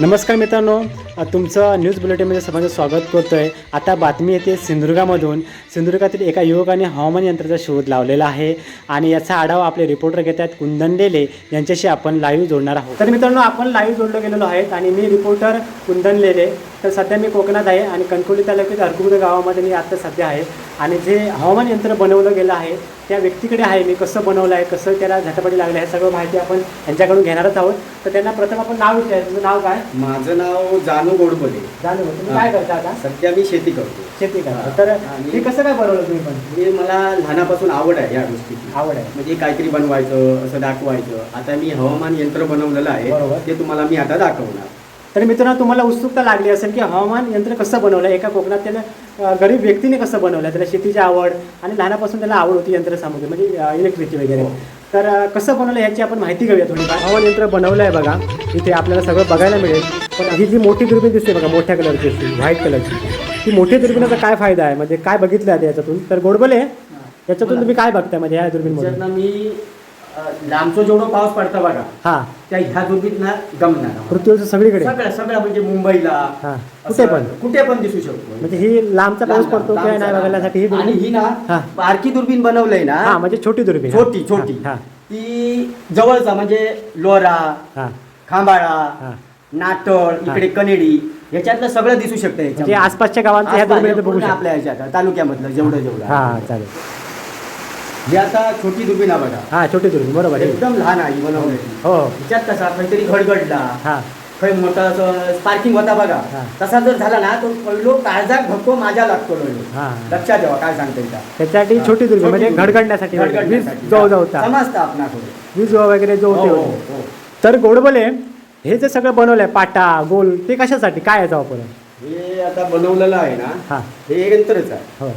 नमस्कार मित्रांनो तुमचं न्यूज बुलेटिनमध्ये सर्वांचं स्वागत करतो आहे आता बातमी येते सिंधुदुर्गामधून. सिंधुदुर्गातील एका युवकाने हवामान यंत्राचा शोध लावलेला आहे आणि याचा आढावा आपले रिपोर्टर घेत आहेत कुंदन लेले यांच्याशी आपण लाईव्ह जोडणार आहोत. तर मित्रांनो आपण लाईव्ह जोडलो गेलेलो आहेत आणि मी रिपोर्टर कुंदन लेले तर सध्या मी कोकणात आहे आणि कणकवली तालुक्यात अर्कुगुड गावामध्ये मी आता सध्या आहे. आणि जे हवामान यंत्र बनवलं गेलं आहे त्या व्यक्तीकडे आहे. मी कसं बनवलं आहे कसं त्याला झटापटी लागलं आहे सगळं माहिती आपण यांच्याकडून घेणारच आहोत. तर त्यांना प्रथम आपण नाव विचारायचं तुझं नाव काय? माझं नाव जानू गोडबोले. जाणून तुम्ही काय करता आता? सध्या मी शेती करतो. शेती करता. तर हे कसं काय बनवलं तुम्ही पण? मी मला लहानापासून आवड आहे या गोष्टीची. आवड आहे. म्हणजे काहीतरी बनवायचं असं दाखवायचं. आता मी हवामान यंत्र बनवलेलं. आहे. ते तुम्हाला मी आता दाखवणार. तर मित्रांनो तुम्हाला उत्सुकता लागली असेल की हवामान यंत्र कसं बनवलं? एका कोकणात त्याला गरीब व्यक्तीने कसं बनवलं? त्याला शेतीची आवड आणि लहानापासून त्याला आवड होती यंत्रसामुग्री म्हणजे इलेक्ट्रिकची वगैरे. हो. तर कसं बनवलं याची आपण माहिती घेऊया थोडीफार. हवामान यंत्र बनवलं आहे बघा इथे आपल्याला सगळं बघायला मिळेल. पण ही जी मोठी दुर्बीण दिसते बघा मोठ्या कलरची अशी व्हाईट कलरची. ती मोठी दुर्बिणीचा काय फायदा आहे? म्हणजे काय बघितलं आहे याच्यातून? तर गोडबले याच्यातून तुम्ही काय बघताय? म्हणजे या दुर्बीणमधून. त्याच्यातनं मी लांबचं जेवढं पाऊस पडतं बघा हां. त्या ह्या दुर्बीत ना गमणार पृथ्वीचं सगळीकडे? सगळं सगळं म्हणजे मुंबईला कुठे पण? कुठे पण दिसू शकतो. म्हणजे ही लांबचा पाऊस पडतो काय नाही. बघण्यासाठी ही आणि ही ना. बारकी दुर्बीण बनवलंय ना हा म्हणजे छोटी दुर्बीण छोटी छोटी. हा. ती जवळचा म्हणजे लोरा हा. खांबाळा नाटळ इकडे कनेडी याच्यातलं सगळं दिसू शकतं म्हणजे. आसपासच्या गावांचं आपल्या ह्याच्यात तालुक्यामधलं जेवढं जेवढं. हा. चालेल. ही आता छोटी दुर्बीण आहे बघा. हा छोटी दुर्बीण बरोबर आहे. एकदम लहान आहे ही बनवलेली हो. ह्याच्यात कसा काहीतरी घडघडला हा. काही मोठा स्पार्किंग होता बघा. हा. तसा जर झाला ना तो पहिलो काळजात धक्को माझ्या लागतो. हा. लक्षात ठेवा काय सांगता येईल त्याच्यासाठी छोटी दुर्बीण म्हणजे घडघडण्यासाठी वगैरे. वीज जो जवता समजतं आपणाकडे वीज वगैरे जो हो, हो, होते. हो. तर गोडबले हे जे सगळं बनवलंय पाटा गोल ते कशासाठी? काय याचा वापर? हे आता बनवलेलं आहे ना हा. हे यंत्रच आहे. हो.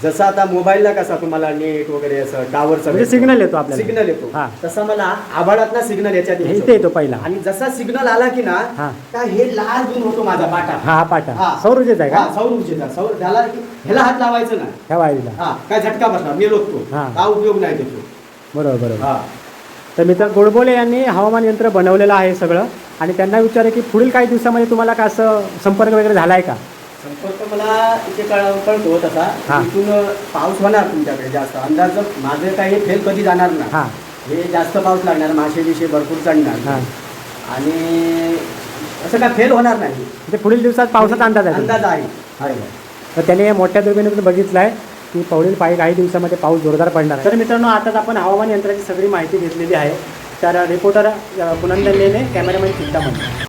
जसं आता मोबाईलला कसा तुम्हाला नेट वगैरे असं टावर म्हणजे सिग्नल येतो आपल्याला. सिग्नल येतो. हा. तसा मला आभाळात ना सिग्नल याच्यात हे इथे. येतो पहिला. आणि जसा सिग्नल आला की ना हा. का हे लाल गुण होतो माझा पाटा. हा हा पाटा. हा. सौर ऊर्जेचा आहे हा, का? सौर ऊर्जेचा सौर झाला की ह्याला हात लावायचं ना. ह्या हा काय झटका बसला मी लोकतो हा. उपयोग नाही त्याचा. बरोबर बरोबर. हा. तर मित्र गोडबोले यांनी हवामान यंत्र बनवलेलं आहे सगळं. आणि त्यांना विचार की पुढील काही दिवसामध्ये तुम्हाला का असं संपर्क वगैरे झाला आहे का? संपर्क मला इथे कळ कळतो तसा. हा. इथून पाऊस होणार तुमच्याकडे जास्त. अंदाज माझं काही फेल कधी जाणार ना. हां. हे जास्त पाऊस लागणार मासे बिशे भरपूर चढणार. हां. आणि असं काय फेल होणार नाही. म्हणजे पुढील दिवसात पावसाचा अंदाज आहे अंदाज आहे. आहे. तर त्याने मोठ्या दुर्बिणीतून बघितलं आहे की पुढील पायी काही दिवसामध्ये पाऊस जोरदार पडणार आहे. तर मित्रांनो आताच आपण हवामान यंत्राची सगळी माहिती घेतलेली आहे. तर रिपोर्टर पुनंदन लेणे कॅमेरामॅन चिंतामण.